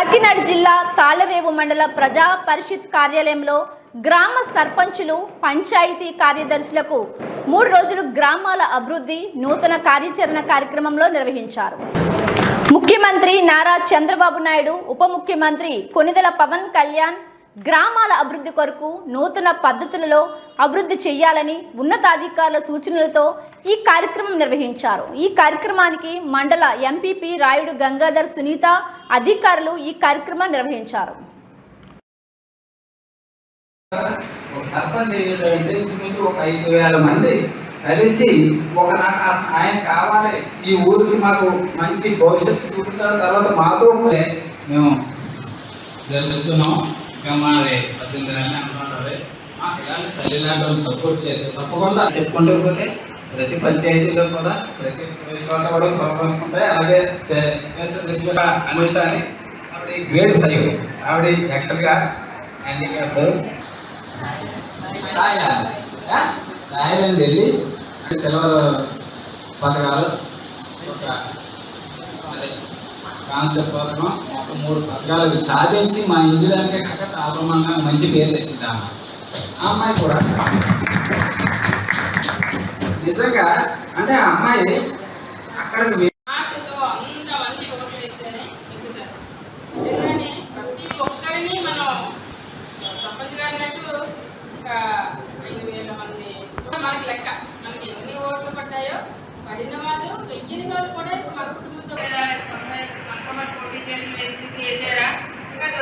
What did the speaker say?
కాకినాడ జిల్లా తాళరేవు మండల ప్రజా పరిషత్ కార్యాలయంలో గ్రామ సర్పంచులు పంచాయతీ కార్యదర్శులకు మూడు రోజులు గ్రామాల అభివృద్ధి నూతన కార్యాచరణ కార్యక్రమంలో నిర్వహించారు. ముఖ్యమంత్రి నారా చంద్రబాబు నాయుడు ఉప ముఖ్యమంత్రి కొనిదెల పవన్ కళ్యాణ్ గ్రామాల అభివృద్ధి కొరకు నూతన పద్ధతులలో అభివృద్ధి చేయాలని ఉన్నతాధికారుల సూచనలతో ఈ కార్యక్రమం నిర్వహించారు. ఈ కార్యక్రమానికి మండల ఎంపీపీ రాయుడు గంగాధర్ సునీత అధికారులు ఈ కార్యక్రమాన్ని నిర్వహించారు. ఒక ఐదు వేల మంది కలిసి ఒక నాకు ఆయన కావాలి. ఈ ఊరికి మాకు మంచి భవిష్యత్తు చూపుతారు తర్వాత మాతో మేము జరుగుతున్నాం. ఇంకా పద్దెనిమిది నెలలు అనుకుంటుంది ఇలాంటి తల్లిదండ్రులు సపోర్ట్ చేస్తే తప్పకుండా చెప్పుకుంటూ పోతే ప్రతి పంచాయతీలో కూడా ప్రతి చోట కూడా ప్రోగ్రామ్స్ ఉంటాయి. అలాగే తే- తెలుసు అనుష అని ఆవిడ గ్రేడ్ ఫైవ్ ఆవిడ యాక్చువల్గా హ్యాండిక్యాప్ రాయాలి ఆ? వెళ్ళి సిల్వర్ పథకాలు ఒక అదే. కాన్సెప్ట్ పథకం మొత్తం మూడు పథకాలు సాధించి మా ఇంజినీర్కే కాక తాపమంగా మంచి పేరు తెచ్చింది ఆ అమ్మాయి కూడా. నిజంగా అంటే ఆ అమ్మాయి అక్కడికి మనకి లెక్క. మనకి ఎన్ని ఓట్లు పడ్డాయో పడిన వాళ్ళు వెయ్యిన వాళ్ళు కూడా మన కుటుంబంతో మనతో పోటీ చేసిన వ్యక్తికి వేసారా ఇంకా అది